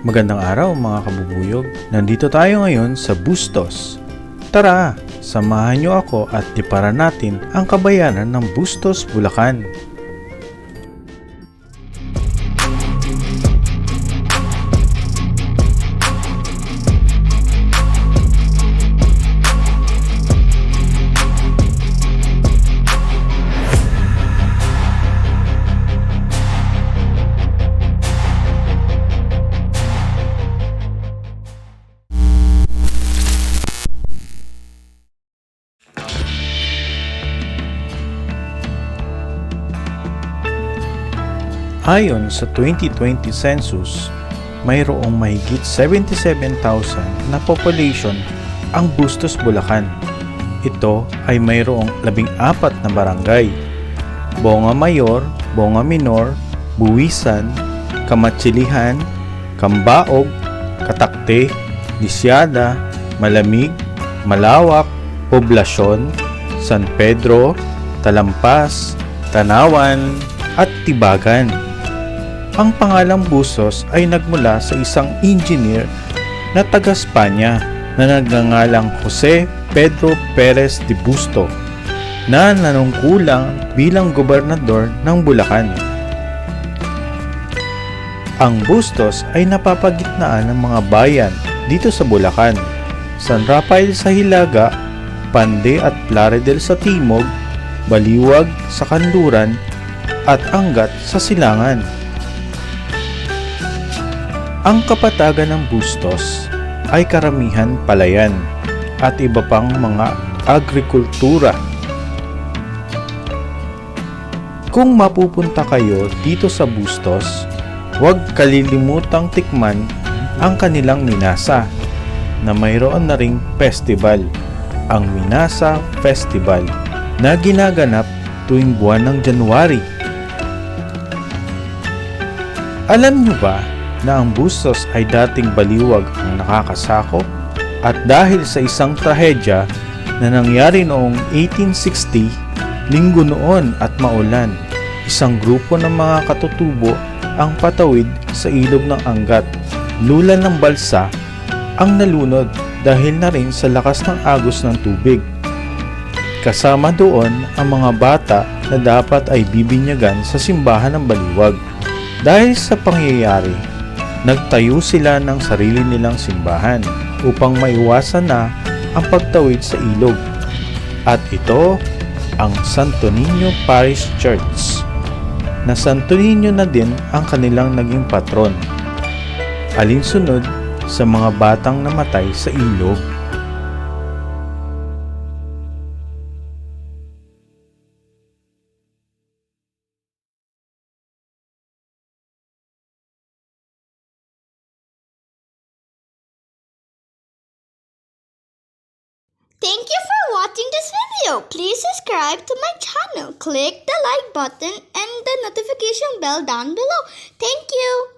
Magandang araw mga kabubuyog. Nandito tayo ngayon sa Bustos. Tara, samahan niyo ako at liparan natin ang kabayanan ng Bustos, Bulacan. Ayon sa 2020 census, mayroong mahigit 77,000 na population ang Bustos, Bulacan. Ito ay mayroong labing apat na barangay. Bonga Mayor, Bonga Minor, Buwisan, Kamatsilihan, Kambaog, Katakte, Lisyada, Malamig, Malawak, Poblasyon, San Pedro, Talampas, Tanawan, at Tibagan. Ang pangalang Busos ay nagmula sa isang engineer na taga Spanya na nagngangalang Jose Pedro Perez de Busto na nanungkulang bilang gobernador ng Bulacan. Ang Bustos ay napapagitnaan ng mga bayan dito sa Bulacan, San Rafael sa Hilaga, Pande at Plaridel sa Timog, Baliwag sa Kanluran at Angat sa Silangan. Ang kapatagan ng Bustos ay karamihan palayan at iba pang mga agrikultura. Kung mapupunta kayo dito sa Bustos, huwag kalilimutang tikman ang kanilang minasa na mayroon na ring festival, ang Minasa Festival na ginaganap tuwing buwan ng January. Alam nyo ba na ang Bustos ay dating baliwag ang nakakasakop? At dahil sa isang trahedya na nangyari noong 1860, linggo noon at maulan, isang grupo ng mga katutubo ang patawid sa ilog ng Angat. Lula ng balsa ang nalunod dahil na rin sa lakas ng agos ng tubig. Kasama doon ang mga bata na dapat ay bibinyagan sa simbahan ng baliwag. Dahil sa pangyayari, nagtayo sila ng sarili nilang simbahan upang maiwasan na ang pagtawid sa ilog. At ito ang Santo Niño Parish Church na Santo Niño na din ang kanilang naging patron. Alinsunod sa mga batang namatay sa ilog. Thank you for watching this video. Please subscribe to my channel. Click the like button and the notification bell down below. Thank you.